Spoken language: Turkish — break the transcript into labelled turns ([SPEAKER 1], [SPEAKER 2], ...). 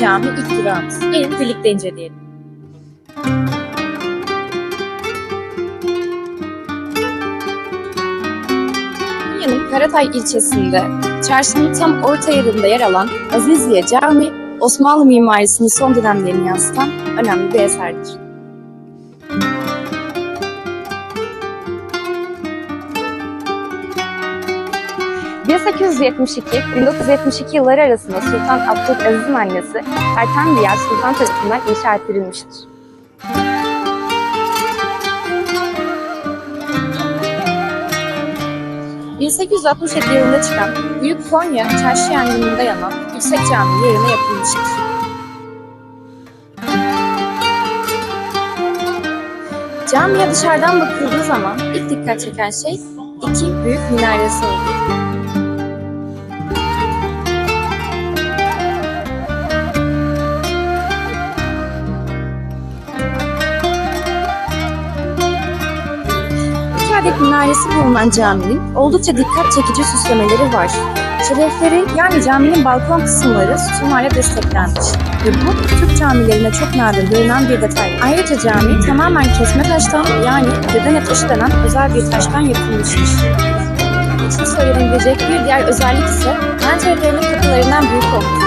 [SPEAKER 1] Cami ilk durağımız. Gelin birlikte inceleyelim. Karatay ilçesinde çarşının tam orta yerinde yer alan Aziziye Cami, Osmanlı mimarisinin son dönemlerini yansıtan önemli bir eserdir. 1872-1972 yılları arasında Sultan Abdülaziz'in annesi Erten Diyar Sultan tarafından inşa ettirilmiştir. ...1867 yılında çıkan Büyük Konya Çarşı yangınında yanan Yüksek Cami yerine yapılmıştır. Camiye dışarıdan bakıldığı zaman ilk dikkat çeken şey iki büyük minaresi oldu. İki adet minaresi bulunan caminin oldukça dikkat çekici süslemeleri var. Şerefleri yani caminin balkon kısımları sütunlarla desteklenmiş. Ve bu Türk camilerine çok nadir görülen bir detay. Ayrıca cami tamamen kesme taştan yani dedene taşı denen özel bir taştan yapılmıştır. için söylenebilecek bir diğer özellik ise pencerelerinin kapılarından büyük olması.